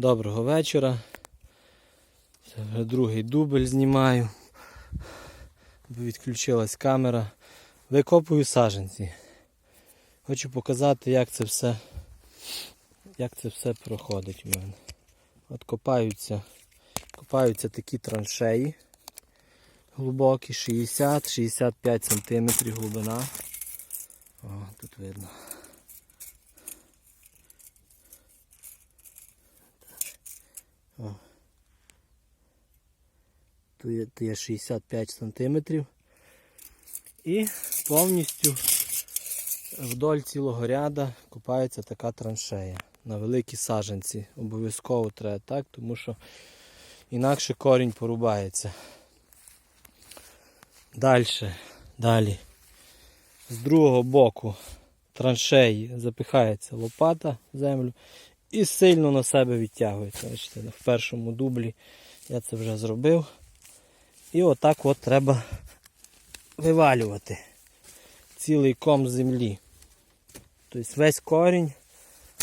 Доброго вечора. Це вже другий дубль знімаю. Бо Відключилась камера. Викопую саженці. Хочу показати, як це все, як це все проходить у мене. От копаються, копаються такі траншеї глибокі, 60-65 см глибина. О, тут видно. Тут є, 65 см. І повністю вдоль цілого ряда копається така траншея. На великій саженці. Обов'язково треба так, тому що інакше корінь порубається. Далі, далі. З другого боку траншеї запихається лопата в землю і сильно на себе відтягується. Бачите, в першому дублі я це вже зробив. І отак от треба вивалювати цілий ком землі. Тобто весь корінь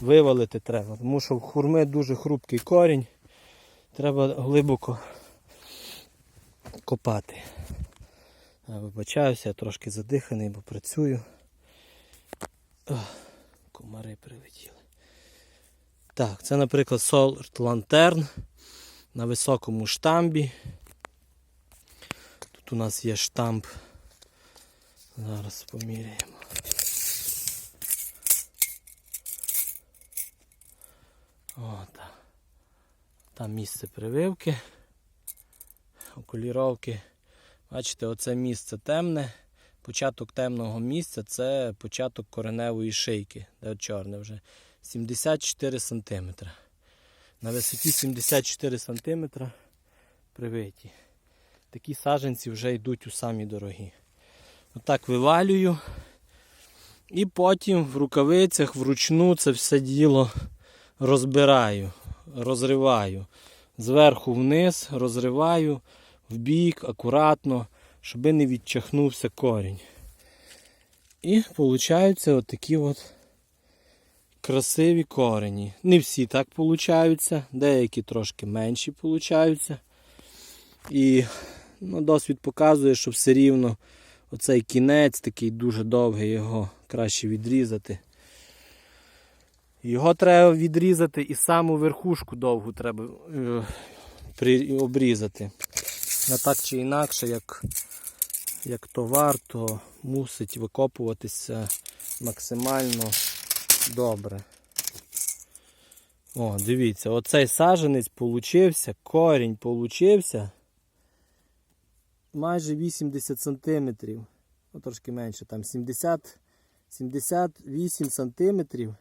вивалити треба, тому що в хурми дуже хрупкий корінь. Треба глибоко копати. Вибачаюся, я трошки задиханий, бо працюю. Ох, комари прилетіли. Так, це, наприклад, Solar Lantern на високому штамбі. Тут у нас є штамп. Зараз поміряємо. О, так. Там місце прививки, окуліровки. Бачите, оце місце темне. Початок темного місця це початок кореневої шийки, де от чорне вже. 74 см. На висоті 74 см привиті. Такі саженці вже йдуть у самі дорогі. Отак вивалюю. І потім в рукавицях вручну це все діло розбираю, розриваю. Зверху вниз розриваю в бік, акуратно, щоб не відчахнувся корінь. І получаються отакі от красиві корені. Не всі так получаються, деякі трошки менші получаються. Ну, досвід показує, що все рівно оцей кінець такий дуже довгий, його краще відрізати. Його треба відрізати і саму верхушку довгу треба е, обрізати. А так чи інакше, як, як товар, то мусить викопуватися максимально добре. О, дивіться, оцей саженець получився, корінь получився майже 80 сантиметрів. Ну, трошки менше, там 70, 78 сантиметрів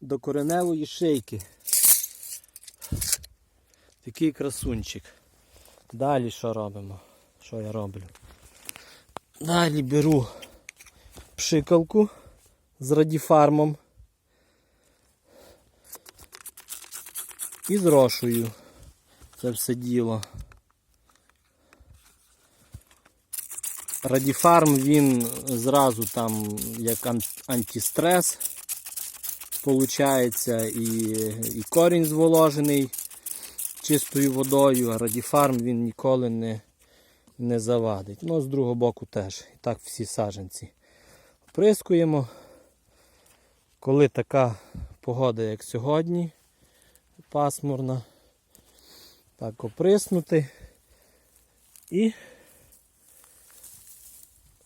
до кореневої шийки. Такий красунчик. Далі що робимо? Що я роблю? Далі беру пшикалку з радіфармом і зрошую це все діло. Радіфарм він зразу там як ан- антистрес получається і, і корінь зволожений чистою водою, а радіфарм він ніколи не, не завадить. Ну, з другого боку теж. І так всі саженці. Оприскуємо. Коли така погода, як сьогодні, пасмурна, так оприснути і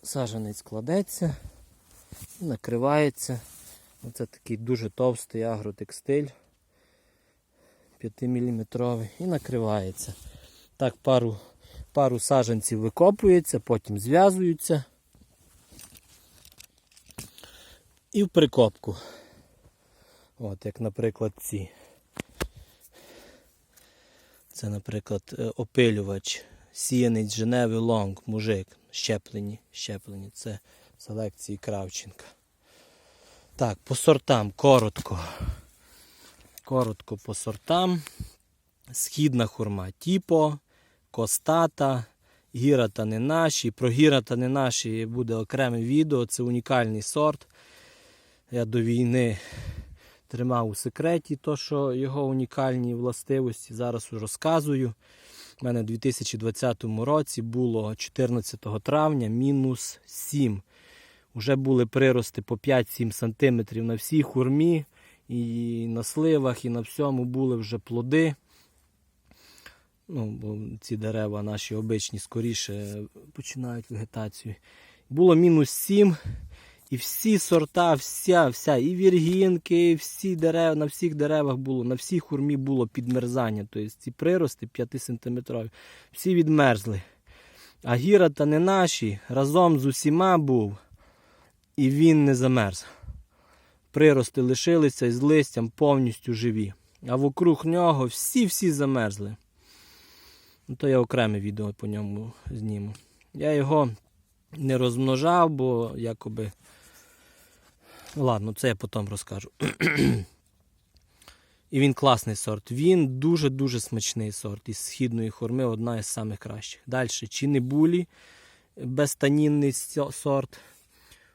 саженець кладеться і накривається. Оце такий дуже товстий агротекстиль 5-мм і накривається. Так, пару, пару саженців викопується, потім зв'язуються. І в прикопку. От, як, наприклад, ці. Це, наприклад, е, опилювач, сіянець Женеви Лонг, мужик, щеплені, щеплені. Це селекції Кравченка. Так, по сортам коротко. Коротко по сортам. Східна хурма Тіпо, Костата, Гірата не наші. Про Гірата не наші буде окреме відео. Це унікальний сорт. Я до війни тримав у секреті, то, що його унікальні властивості. Зараз розказую. У мене в 2020 році було 14 травня мінус 7. Уже були прирости по 5-7 см на всій хурмі, і на сливах, і на всьому були вже плоди. Ну, бо ці дерева наші обичні скоріше починають вегетацію. Було мінус 7. І всі сорта, вся, вся, і віргінки, всі дерева, на всіх деревах було, на всій хурмі було підмерзання. Тобто ці прирости 5 сантиметрові, всі відмерзли. А гіра та не наші, разом з усіма був, і він не замерз. Прирости лишилися і з листям повністю живі. А вокруг нього всі-всі замерзли. Ну, то я окреме відео по ньому зніму. Я його не розмножав, бо якоби. Ладно, це я потім розкажу. І він класний сорт. Він дуже-дуже смачний сорт. Із східної хурми одна із самих кращих. Далі Чінебулі, безтанінний сорт.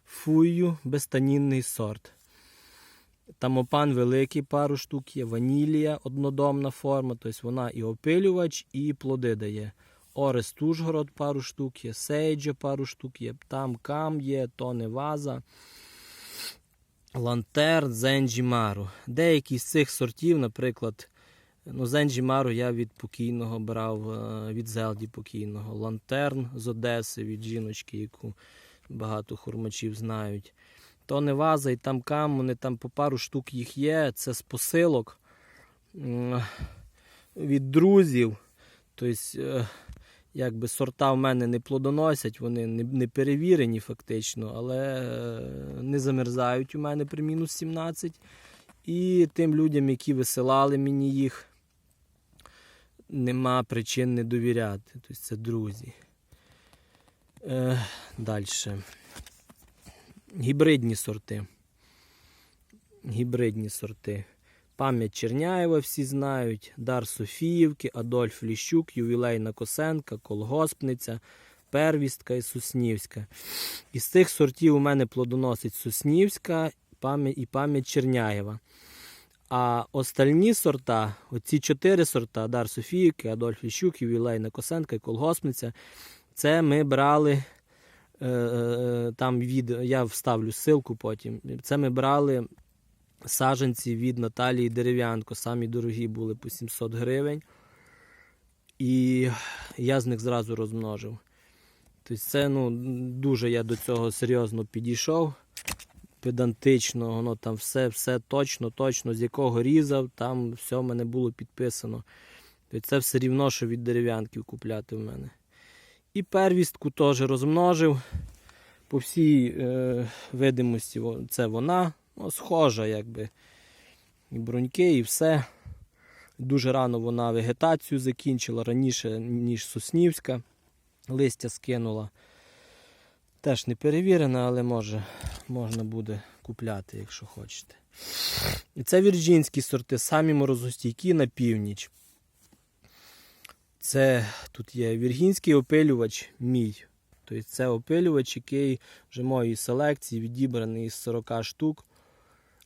Фую, безтанінний сорт. Тамопан великий пару штук є, ванілія однодомна форма, тобто вона і опилювач, і плоди дає. Орес Тужгород пару штук є, Сейджа пару штук є, там Кам є, Тоне Ваза, Лантер, Зенджімару. Деякі з цих сортів, наприклад, ну, Зенджімару я від покійного брав, е, від Зелді покійного. Лантерн з Одеси від жіночки, яку багато хурмачів знають. Тоне Ваза і там Кам, вони там по пару штук їх є. Це з посилок від друзів. Тобто, е, якби сорта в мене не плодоносять, вони не, не перевірені фактично, але е, не замерзають у мене при мінус 17. І тим людям, які висилали мені їх, нема причин не довіряти. Тобто це друзі. Е, Далі. Гібридні сорти. Гібридні сорти. Пам'ять Черняєва всі знають, Дар Софіївки, Адольф Ліщук, Ювілейна Косенка, Колгоспниця, Первістка і Соснівська. Із цих сортів у мене плодоносить Соснівська і пам'ять Черняєва. А остальні сорта, оці чотири сорта, Дар Софіївки, Адольф Ліщук, Ювілейна Косенка і Колгоспниця, це ми брали. е, е, Там від, я вставлю ссылку потім. Це ми брали саджанці від Наталії Дерев'янко. Самі дорогі були по 700 гривень. І я з них зразу розмножив. Тобто це ну, дуже я до цього серйозно підійшов. Педантично, воно там все, все точно, точно, з якого різав, там все в мене було підписано. Тобто це все рівно, що від дерев'янків купляти в мене. І первістку теж розмножив. По всій е, видимості це вона. Ну, схожа, якби. І бруньки, і все. Дуже рано вона вегетацію закінчила, раніше, ніж Соснівська. Листя скинула. Теж не перевірена, але може, можна буде купляти, якщо хочете. І це вірджинські сорти, самі морозостійкі на північ. Це тут є віргінський опилювач мій. Тобто це опилювач, який вже моєї селекції відібраний із 40 штук.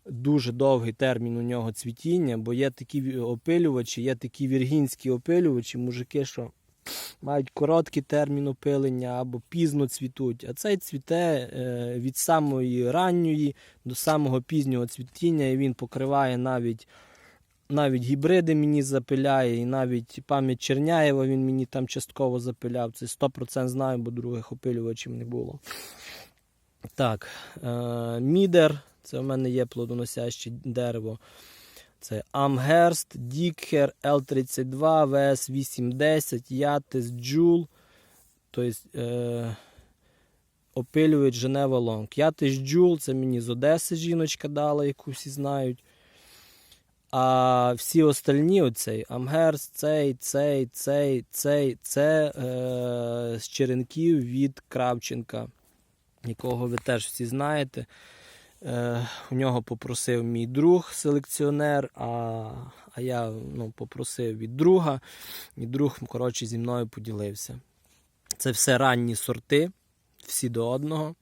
Дуже довгий термін у нього цвітіння, бо є такі опилювачі, є такі віргінські опилювачі, мужики, що мають короткий термін опилення або пізно цвітуть. А цей цвіте е, від самої ранньої до самого пізнього цвітіння, і він покриває навіть, навіть гібриди мені запиляє, і навіть пам'ять Черняєва він мені там частково запиляв. Це 100% знаю, бо других опилювачів не було. Так, е, мідер, це в мене є плодоносяще дерево. Це Амгерст, Дікхер, L32, ВС810, Ятис, Джул. Тобто е, опилюють Женева Лонг. Ятис Джул, це мені з Одеси жіночка дала, яку всі знають. А всі остальні, оцей Амгерст, цей, цей, цей, цей, це е, з черенків від Кравченка, якого ви теж всі знаєте. Е, у нього попросив мій друг селекціонер, а, а я ну, попросив від друга, і друг коротше, зі мною поділився. Це все ранні сорти, всі до одного.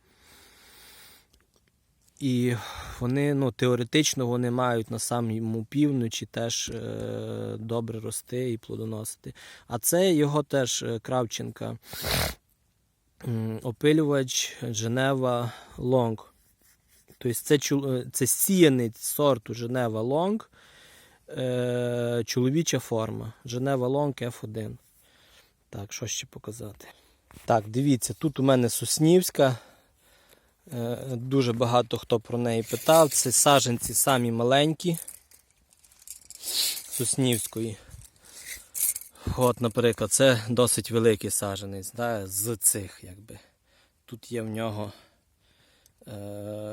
І вони ну, теоретично вони мають на самому півночі теж е, добре рости і плодоносити. А це його теж е, Кравченка. Опилювач Женева Лонг. Тобто це, е, це сіяний сорту Женева Лонг, е, чоловіча форма. Женева Лонг F1. Так, що ще показати? Так, дивіться, тут у мене Соснівська. Е, Дуже багато хто про неї питав. Це саженці самі маленькі Соснівської. От, наприклад, це досить великий саженець да, з цих. якби. Тут є в нього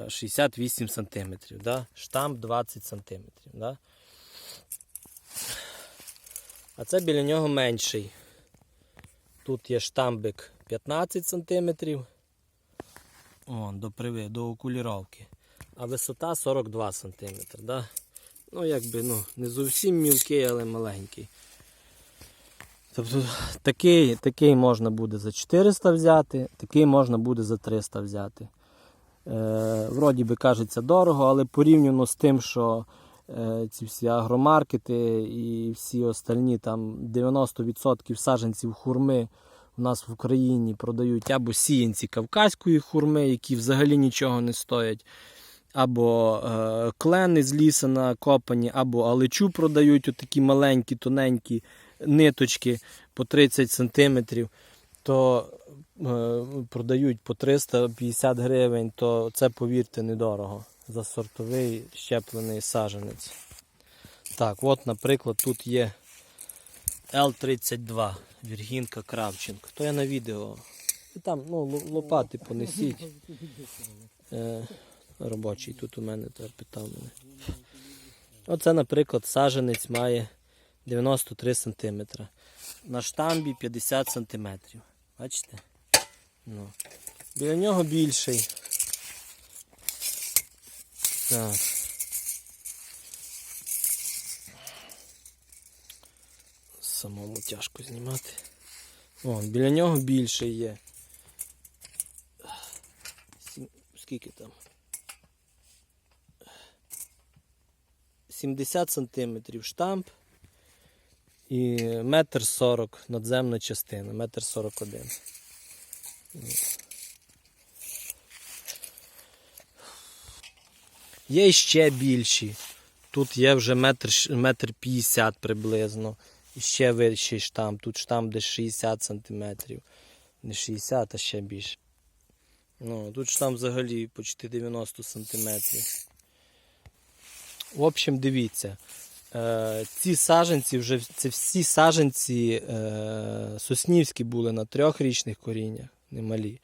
68 см, да? штамп 20 см. Да? А це біля нього менший. Тут є штамбик 15 см. О, до приви, до окуліровки. А висота 42 см. Да? Ну, якби, ну, не зовсім мілкий, але маленький. Тобто такий, такий можна буде за 400 взяти, такий можна буде за 300 взяти. Е, вроді би кажеться дорого, але порівняно з тим, що е, ці всі агромаркети і всі остальні там 90% саджанців хурми у нас в Україні продають або сіянці кавказької хурми, які взагалі нічого не стоять, або е, клени з ліса накопані, або алечу продають отакі маленькі, тоненькі ниточки по 30 см, то продають по 350 гривень, то це, повірте, недорого за сортовий щеплений саженець. Так, от, наприклад, тут є Л-32, Віргінка Кравченко. То я на відео. Там ну, лопати понесіть. Е, робочий тут у мене та питав мене. Оце, наприклад, саженець має 93 см. На штамбі 50 см. Бачите? Ну. Біля нього більший. Так. Самому тяжко знімати. О, біля нього більше є. Скільки там? 70 сантиметрів штамп і метр 40 надземна частина, метр 41. Є ще більші. Тут є вже метр, метр 50 приблизно. І ще вищий штамп. Тут штамп десь 60 сантиметрів. Не 60, а ще більше. Ну, тут штамп взагалі почти 90 сантиметрів. В общем, дивіться. Е, ці саженці вже це всі саженці е, соснівські були на трьохрічних коріннях, немалі.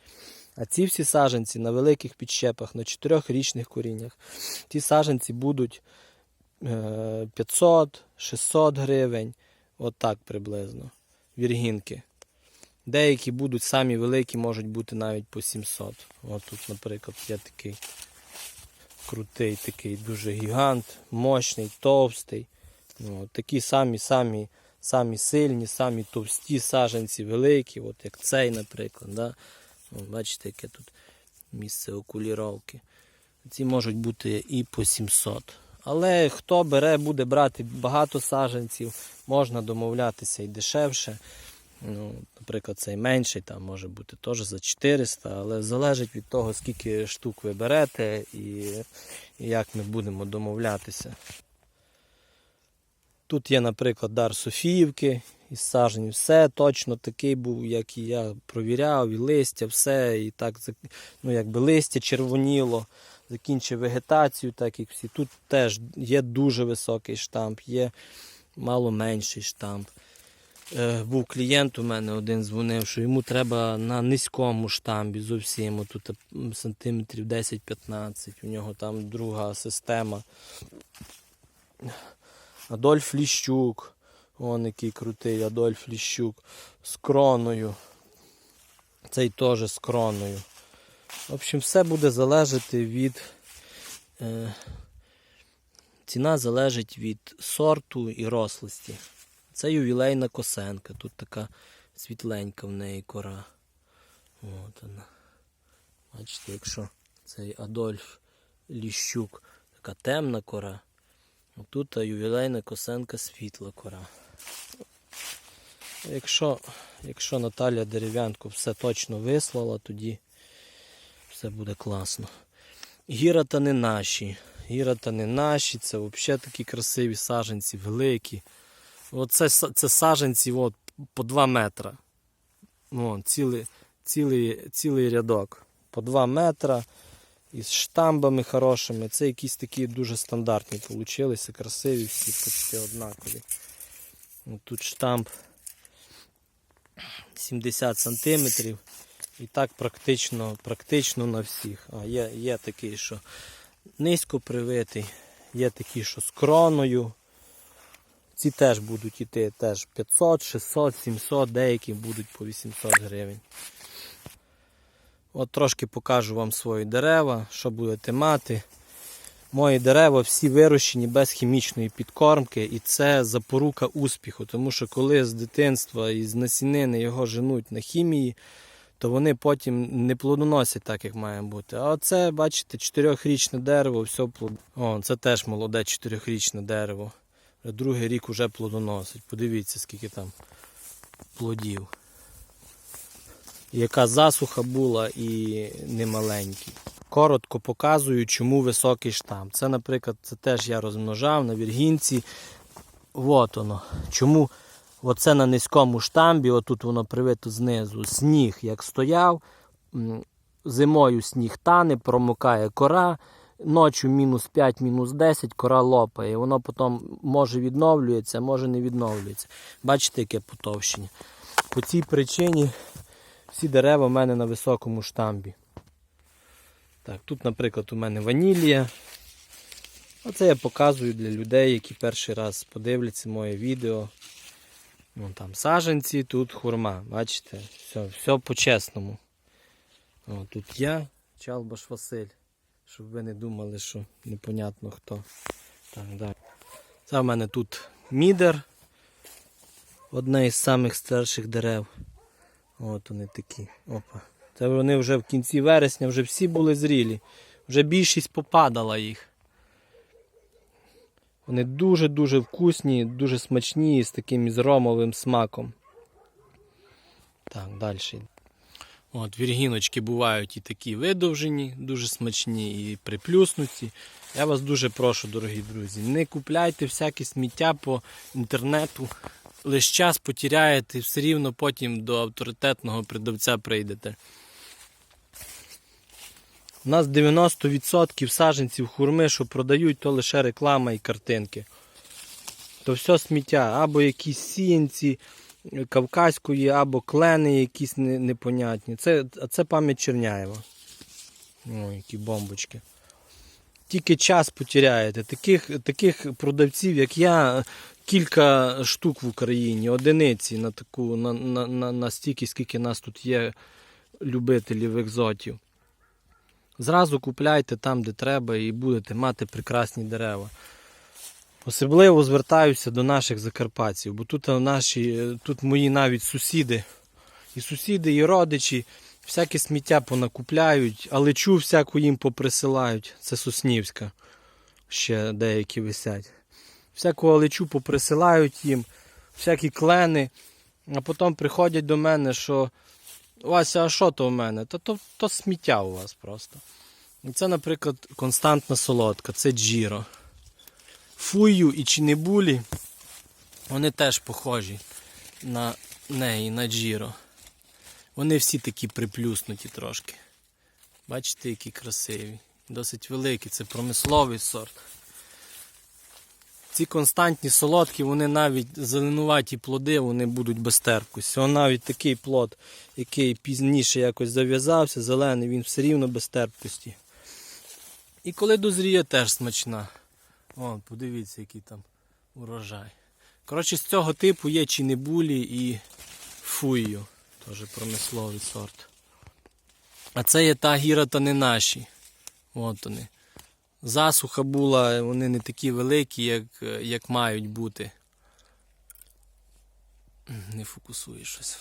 А ці всі саженці на великих підщепах, на чотирьохрічних коріннях. Ті саженці будуть е, 500-600 гривень, от приблизно. Віргінки. Деякі будуть самі великі, можуть бути навіть по 700. От тут, наприклад, є такий крутий, такий дуже гігант, мощний, товстий. Ну, от такі самі, самі, сильні, самі товсті саженці великі, от як цей, наприклад. Да? Бачите, яке тут місце окуліровки. Ці можуть бути і по 700. Але хто бере, буде брати багато саженців, можна домовлятися і дешевше. Ну, наприклад, цей менший там може бути теж за 400, але залежить від того, скільки штук ви берете і як ми будемо домовлятися. Тут є, наприклад, дар Софіївки із сажень. Все точно такий був, як і я провіряв, і листя, все. І так, ну, якби листя червоніло, закінчив вегетацію, так як всі. Тут теж є дуже високий штамп, є мало менший штамп. Е, був клієнт у мене один дзвонив, що йому треба на низькому штамбі зовсім тут сантиметрів 10-15. У нього там друга система. Адольф Ліщук. Вон який крутий Адольф Ліщук. З кроною. Цей теж з кроною. В общем, все буде залежати від. Е, ціна залежить від сорту і рослості. Це ювілейна косенка. Тут така світленька в неї кора. От вона. Бачите, якщо цей Адольф ліщук. Така темна кора. Тут ювілейна косенка світла кора. Якщо, якщо Наталя дерев'янку все точно вислала, тоді все буде класно. Гіра та не наші. Гіра та не наші, це взагалі такі красиві саженці, великі. Оце це саженці от, по 2 метра. Вон, цілий, цілий, цілий рядок. По 2 метра. Із штамбами хорошими. Це якісь такі дуже стандартні получилися, красиві, всі почти однакові. Тут штамп 70 сантиметрів. І так практично, практично на всіх. А є, є такий, що низько привитий, є такий, що з кроною. Ці теж будуть йти теж 500, 600, 700, деякі будуть по 800 гривень. От трошки покажу вам свої дерева, що будете мати. Мої дерева всі вирощені без хімічної підкормки, і це запорука успіху. Тому що коли з дитинства і з насінини його женуть на хімії, то вони потім не плодоносять так, як має бути. А це, бачите, чотирьохрічне дерево, все плод... О, це теж молоде чотирьохрічне дерево. Другий рік уже плодоносить. Подивіться, скільки там плодів. Яка засуха була і немаленький. Коротко показую, чому високий штам. Це, наприклад, це теж я розмножав на віргінці. От воно. Чому оце на низькому штамбі, отут воно привито знизу, сніг як стояв, зимою сніг тане, промокає кора, ночі мінус 5, мінус 10, кора лопає. Воно потім може відновлюється, може не відновлюється. Бачите, яке потовщення. По цій причині всі дерева в мене на високому штамбі. Так, тут, наприклад, у мене ванілія. Оце я показую для людей, які перший раз подивляться моє відео. Вон там саженці, тут хурма. Бачите, все, все по-чесному. Тут я, Чалбаш Василь. Щоб ви не думали, що непонятно хто. Так, далі. Це в мене тут мідер. Одне із самих старших дерев. От вони такі. Опа. Це вони вже в кінці вересня вже всі були зрілі. Вже більшість попадала їх. Вони дуже-дуже вкусні, дуже смачні з таким ізромовим смаком. Так, далі. От, віргіночки бувають і такі видовжені, дуже смачні, і приплюснуті. Я вас дуже прошу, дорогі друзі, не купляйте всяке сміття по інтернету. Лиш час потіряєте, все рівно потім до авторитетного продавця прийдете. У нас 90% саджанців хурми, що продають, то лише реклама і картинки. То все сміття, або якісь сіянці кавказької, або клени якісь непонятні. Це, а це пам'ять Черняєва. Ой, які бомбочки. Тільки час потеряєте. Таких, таких продавців, як я, кілька штук в Україні, одиниці на таку, на, на, на, на стільки, скільки нас тут є любителів екзотів. Зразу купляйте там, де треба, і будете мати прекрасні дерева. Особливо звертаюся до наших закарпатців, бо тут наші, тут мої навіть сусіди, і сусіди, і родичі всяке сміття понакупляють, а лечу всяку їм поприсилають. Це Соснівська. Ще деякі висять. Всякого лечу поприсилають їм, всякі клени, а потім приходять до мене, що Вася, а що то у мене? Та то, то сміття у вас просто. Це, наприклад, константна солодка, це джіро. Фую і чінебулі, вони теж похожі на неї, на джіро. Вони всі такі приплюснуті трошки. Бачите, які красиві. Досить великі, це промисловий сорт. Ці константні солодкі, вони навіть зеленуваті плоди, вони будуть без терпкості. О, навіть такий плод, який пізніше якось зав'язався, зелений, він все рівно без терпкості. І коли дозріє, теж смачна. О, подивіться, який там урожай. Коротше, з цього типу є чінебулі і фую. Теж промисловий сорт. А це є та гіра та не наші. От вони. Засуха була, вони не такі великі, як, як мають бути. Не фокусує щось.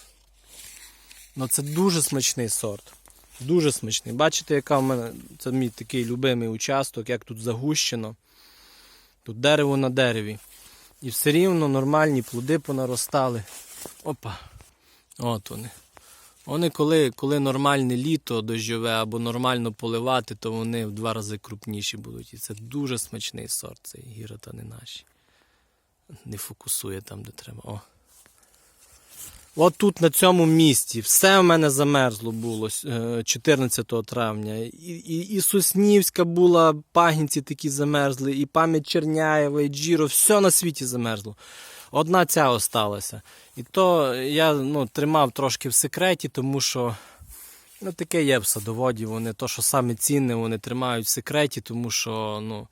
Ну це дуже смачний сорт. Дуже смачний. Бачите, яка в мене це мій такий любимий участок, як тут загущено. Тут дерево на дереві. І все рівно нормальні плоди понаростали. Опа. От вони. Вони коли, коли нормальне літо дощове або нормально поливати, то вони в два рази крупніші будуть. І це дуже смачний сорт, цей гірота не наші. Не фокусує там, де треба. О. От тут на цьому місці все в мене замерзло було е, 14 травня. І, і, і Соснівська була, пагінці такі замерзли, і пам'ять Черняєва, і Джіро, все на світі замерзло. Одна ця осталася. І то я ну, тримав трошки в секреті, тому що ну, таке є в садоводі. Вони то, що саме цінне, вони тримають в секреті, тому що ну,